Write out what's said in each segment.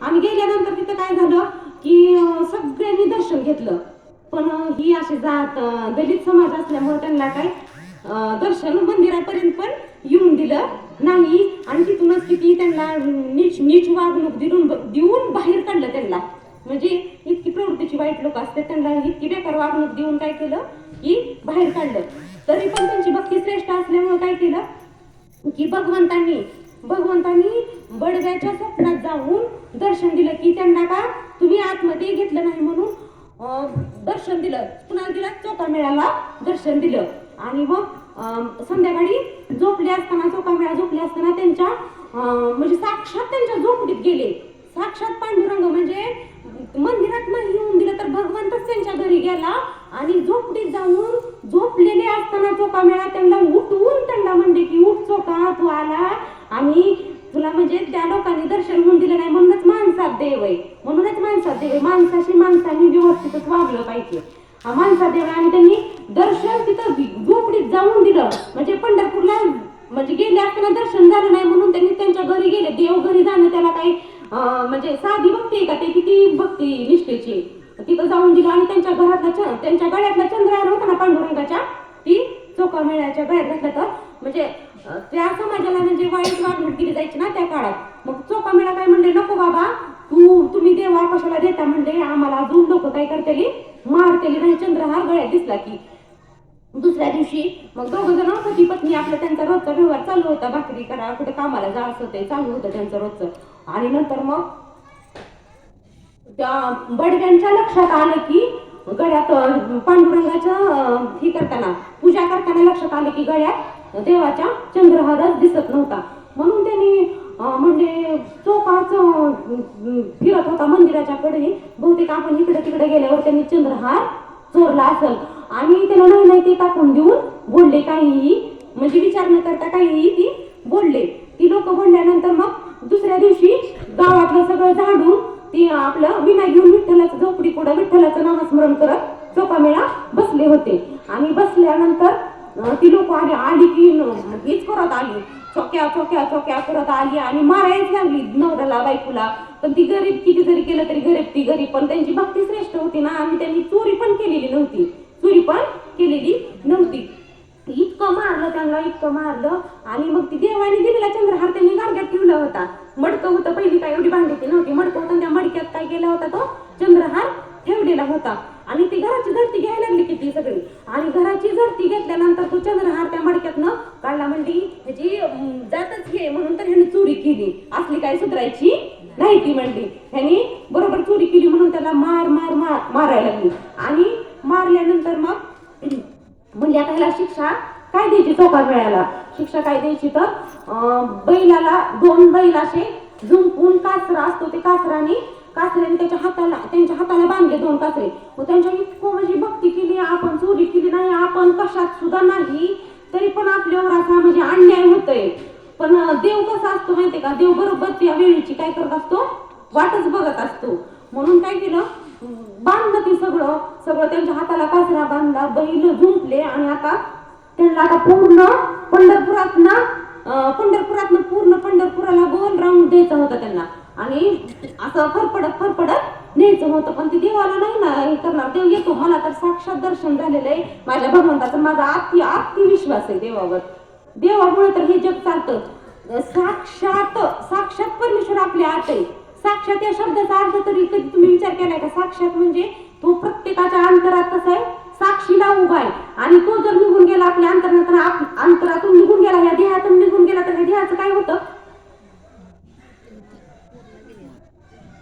आणि गेल्यानंतर तिथं काय झालं की सगळ्यांनी दर्शन घेतलं. पण ही अशी जात दलित समाज असल्यामुळे त्यांना काय दर्शन मंदिरापर्यंत पण येऊन दिलं नाही. आणि तिथूनच किती त्यांना नीच नीच वागणूक देऊन देऊन बाहेर काढलं त्यांना. म्हणजे इतकी प्रवृत्तीची वाईट लोक असतात त्यांना इतकी बेकार वागणूक देऊन काय केलं की बाहेर काढलं. तरी पण त्यांची भक्ती श्रेष्ठ असल्यामुळे काय केलं की भगवंतांनी भगवंतांनी बडव्याच्या स्वप्नात जाऊन दर्शन दिलं की त्यांना का तुम्ही आतमध्ये घेतलं नाही म्हणून दर्शन दिलं. पुन्हा तिला चोका मेळाला दर्शन दिलं. आणि मग संध्याकाळी झोपले असताना चोका मेळा झोपले असताना त्यांच्या म्हणजे साक्षात त्यांच्या झोपडीत गेले. साक्षात पांडुरंग म्हणजे मंदिरात नाही येऊन दिलं तर भगवंतच त्यांच्या घरी गेला आणि झोपडीत जाऊन झोपलेले असताना चोका मेळा त्यांना उठवून त्यांना म्हणले की उठ चोका तू आला. आणि तुला म्हणजे त्या लोकांनी दर्शन होऊन दिलं नाही म्हणूनच माणसात देव आहे. म्हणूनच माणसात देव आहे. माणसाशी माणसाने व्यवस्थितच वागलं पाहिजे. हा माणसात देव आणि त्यांनी दर्शन तिथं झोपडीत जाऊन दिलं. म्हणजे पंढरपूरला म्हणजे गेले असताना दर्शन झालं नाही म्हणून त्यांनी त्यांच्या घरी गेले. देव घरी जाणं त्याला काही म्हणजे साधी भक्ती आहे का? ते किती भक्ती निष्ठेची तिथं जाऊन दिलं आणि त्यांच्या घरातला त्यांच्या गळ्यातला चंद्रहार होता ना पांडुरंगाच्या ती चोका मेळ्याच्या गळ्यात घातला तर म्हणजे त्या समाजाला म्हणजे वाईट वागणूक दिली जायची ना त्या काळात. मग चोका काय म्हणले नको बाबा तू तुम्ही देवा कशाला देता म्हणले? आम्हाला अजून लोक काय करतेली? मारतेली नाही चंद्रहार गळ्यात दिसला की. दुसऱ्या दिवशी मग दोघं जण पती पत्नी आपला त्यांचा रोजचा व्यवहार चालू होता भाकरी करा कुठे कामाला जा असं ते चालू होतं त्यांचं रोजचं. आणि नंतर मग त्या बडग्यांच्या लक्षात आलं की गळ्यात पांडुरंगाच्या ही हे करताना पूजा करताना लक्षात आलं की गळ्यात देवाच्या चंद्रहारच दिसत नव्हता. म्हणून त्यांनी म्हणजे चोकाच फिरत होता मंदिराच्या कडे बहुतेक आपण इकडे तिकडे गेल्यावर त्यांनी चंद्रहार चोरला असेल. आणि त्याला नाही नाही ते टाकून देऊन बोलले काहीही. म्हणजे विचार न करता काहीही ती बोलले. ती लोक बोलल्यानंतर मग दुसऱ्या दिवशी गावातलं सगळं झाडून ती आपलं विना घेऊन विठ्ठलाचं झोपडी पुढं विठ्ठलाचं नामस्मरण करत चोपामेळा बसले होते. आणि बस ती लोक आली आली की हेच करत आली. चोक्या चोक्या चोक्या करत आली आणि मारायच लागली नवऱ्याला बायकोला. पण ती गरीब किती जरी केलं तरी गरीब ती गरीब पण त्यांची भक्ती श्रेष्ठ होती ना आणि त्यांनी चोरी पण केलेली नव्हती. चोरी पण केलेली नव्हती. इतकं मारलं त्यांना इतकं मारलं. आणि मग ती देवाने दिलेला चंद्रहार त्यांनी गाडग्यात ठेवला होता. मडकं होतं पहिली काय एवढी भांडी नव्हती. मडकं होतं त्या मडक्यात काय केला होता तो? चंद्रहार केला होता. आणि ती घराची झडती घ्यायला लागली किती सगळी. आणि घराची झडती घेतल्यानंतर तो चंद्रहार त्या मडक्यातनं काढला म्हणली ह्याची जातच घे म्हणून तर ह्याने चोरी केली. असली काय सुधारायची नाही ती म्हणली. ह्यानी बरोबर चोरी केली म्हणून त्याला मार मार मार मारायला लागली. आणि मारल्यानंतर मग म्हणजे आता ह्याला शिक्षा काय द्यायची चौकार मिळायला? शिक्षा काय द्यायची तर अं, बैलाला दोन बैल असे झुंपून कासरा असतो ते कासराने कासऱ्याने त्याच्या हाताला त्यांच्या हाताला बांधले दोन कासरे. मग त्यांच्या इतकं म्हणजे भक्ती केली आपण चोरी केली नाही आपण कशात सुद्धा नाही तरी पण आपल्यावर असा म्हणजे अन्याय होतोय. पण देव कसा असतो माहितीये का? देव बरोबर त्या वेळीची काय करत असतो? वाटच बघत असतो. म्हणून काय केलं? बांधलं ते सगळं. सगळं त्यांच्या हाताला कासरा बांधला बैल झुंपले आणि आता त्यांना आता पूर्ण पंढरपुरात ना पंढरपुरात पूर्ण पंढरपुराला गोल राऊंड द्यायचा होता त्यांना. आणि असं फरफडत फरफडत न्यायचं होतं पण ते देवाला नाही ना हे करणार देव येतो. मला तर साक्षात दर्शन झालेलं आहे. माझ्या भगवंताचा माझा अति अति विश्वास आहे देवावर. देवामुळे तर हे जग चालतं. साक्षात साक्षात परमेश्वर आपल्या आत आहे. साक्षात या शब्दाचा अर्थ तरी कधी तुम्ही विचार केलाय का? साक्षात म्हणजे तो प्रत्येकाच्या अंतरात कसा आहे? साक्षीला उभा आहे. आणि तो जर निघून गेला आपल्या अंतरात अंतरातून निघून गेला ह्या देहातून निघून गेला तर ह्या देहाचं काय होतं?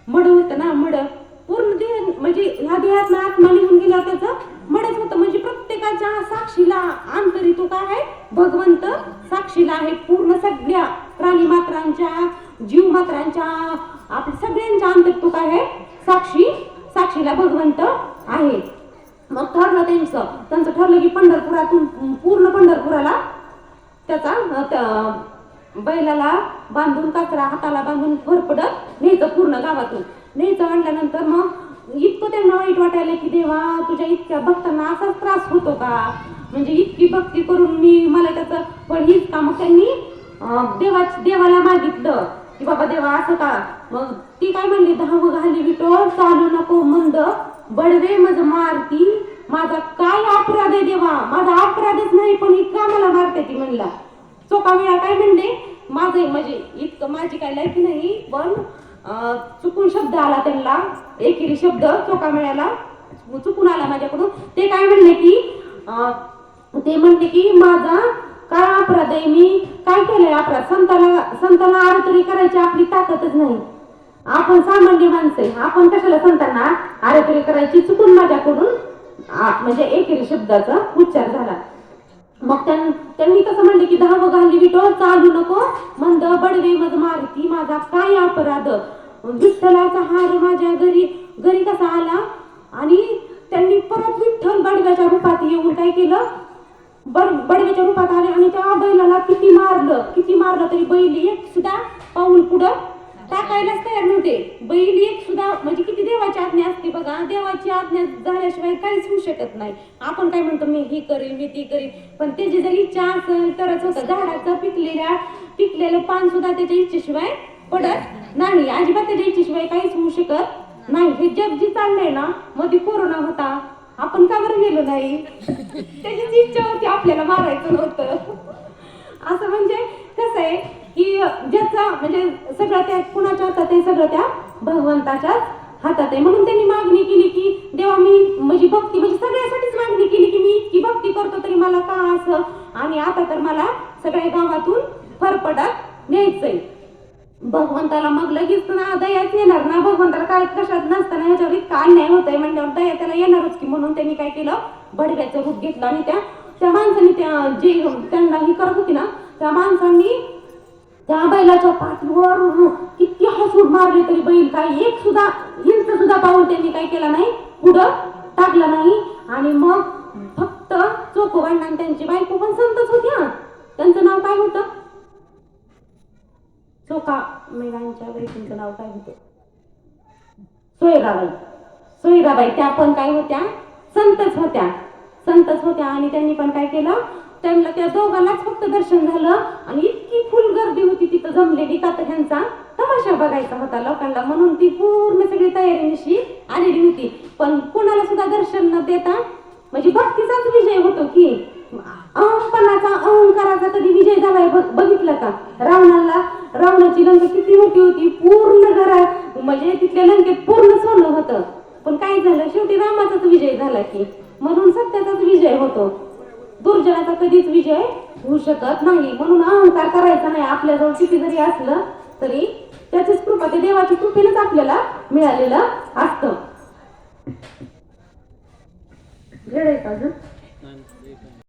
मड होतं ना मड. पूर्ण देह म्हणजे ह्या देहात आत्मा निघून गेला त्याचं मडच होतं. म्हणजे प्रत्येकाच्या साक्षीला आंतरी तो काय आहे? भगवंत साक्षीला आहे. पूर्ण सगळ्या प्राणी मात्रांच्या जीव मात्रांच्या आपल्या सगळ्यांच्या अंतर तो काय आहे? साक्षी साक्षीला भगवंत आहे. मग ठरलं त्यांचं. त्यांचं ठरलं की पंढरपुरातून पूर्ण पंढरपुराला त्याचा त्या बैलाला बांधून कचरा हाताला बांधून फरफडत न्यायचं पूर्ण गावातून. न्यायचं आणल्यानंतर मग इतकं त्यांना वाईट वाटायला की देवा तुझ्या इतक्या भक्तांना असाच त्रास होतो का? म्हणजे इतकी भक्ती करून मी मला त्याचं पण हीच का मग त्यांनी देवा देवाला मागितलं. की बाबा देवा असं का? मग ती काय म्हणली धाव घाली विटो चालू नको मंद बडवे मज मारती. माझा काय अपराध आहे देवा? माझा अपराधच नाही पण इतका मला मारते ती म्हणला. चोका वेळा काय म्हणले माझं म्हणजे इतकं माझी काय लायकी नाही पण चुकून शब्द आला त्यांना. एकेरी शब्द चोका मिळाला. चुकून आला माझ्याकडून. ते काय म्हणले की ते म्हणते की माझा काय अपराध आहे मी काय केलंय? अपराध संताला संताला आरतरी करायची आपली ताकदच नाही. आपण सामान्य माणसं आहे. आपण कशाला संतांना आरतरी करायची? चुकून माझ्याकडून. म्हणजे एकेरी शब्दाचा उच्चार झाला. मग त्यां- त्यांनी कसं म्हणले की धाव घालली विटो चालू नको. मंद बडवे मज मारती. माझा काय अपराध? विठ्ठलाचा हार माझ्या घरी घरी कसा आला? आणि त्यांनी परत विठ्ठल बडव्याच्या रूपात येऊन काय केलं? बर बडव्याच्या रूपात आले आणि त्या बैलाला किती मारलं किती मारलं तरी बैल एक सुद्धा पाऊल पुढं टाकायलाच तयार नव्हते. बैल एक सुद्धा म्हणजे किती देवाची आज्ञा असते बघा. देवाची आज्ञा झाल्याशिवाय काहीच होऊ शकत नाही. आपण काय म्हणतो मी ही करेन मी ती करीन. पण त्याची जर इच्छा असेल तरच होतं. झाडाचं पिकलेल्या पिकलेलं पान सुद्धा त्याच्या इच्छेशिवाय पडत नाही अजिबात त्याच्या शिवाय काहीच होऊ शकत नाही. हे जग जी चाललंय ना मध्ये कोरोना होता. आपण का बरं गेलो नाही? त्याचीच इच्छा होती आपल्याला मारायचं नव्हतं. असं म्हणजे कसं आहे की ज्याचा म्हणजे सगळं त्या कुणाच्या हातात आहे सगळं त्या भगवंताच्याच हातात आहे. म्हणून त्यांनी मागणी केली की देवा मी म्हणजे भक्ती म्हणजे सगळ्यासाठीच मागणी केली की मी इतकी भक्ती करतो तरी मला का असं? आणि आता तर मला सगळ्या गावातून फरफडत न्यायचंय. भगवंताला मग लगेच ना दयाच येणार ना भगवंताला काय कशात नसताना ह्याच्यावर इतका अन्याय आहे म्हणल्यावर दया त्याला येणारच की म्हणून त्यांनी काय केलं? बडव्याचं रूप घेतलं आणि त्या त्या माणसाने त्या जे त्यांना ही करत होती ना त्या माणसांनी त्या बैलाच्या पाठीवर किती हसून मारले तरी बैल काय एक सुद्धा हिंच सुद्धा पाहून त्यांनी काय केला नाही पुढं टाकला नाही. आणि मग फक्त चोखोबांना आणि त्यांची बायको पण संतच होती हा त्यांचं नाव काय होतं? चोखा मेघांच्या बायकोचं नाव काय होतं सोयराबाई सोयराबाई त्या पण काय होत्या संतच होत्या. संतच होत्या आणि त्यांनी पण काय केलं? त्यांना त्या दोघांनाच फक्त दर्शन झालं आणि इतकी फुल गर्दी होती तिथं जमलेली का तर त्यांचा तमाशा बघायचा होता लोकांना म्हणून ती पूर्ण सगळी तयारीनिशी आलेली होती. पण कोणाला सुद्धा दर्शन न देता म्हणजे भक्तीचाच विजय होतो की अहंपणाचा अहंकाराचा कधी विजय झालाय बघ- बघितलं का? रावणाला लंका किती मोठी होती पूर्ण घरात म्हणजे तिथल्या लंकेत पूर्ण सोनं होतं. पण काय झालं शेवटी रामाचाच विजय झाला की म्हणून सत्याचाच विजय होतो. दुर्जनाचा कधीच विजय होऊ शकत नाही. म्हणून अहंकार करायचा नाही. आपल्याजवळ किती जरी असलं तरी त्याचीच कृपा ते देवाची कृपेनंच आपल्याला मिळालेलं असतं. आहे का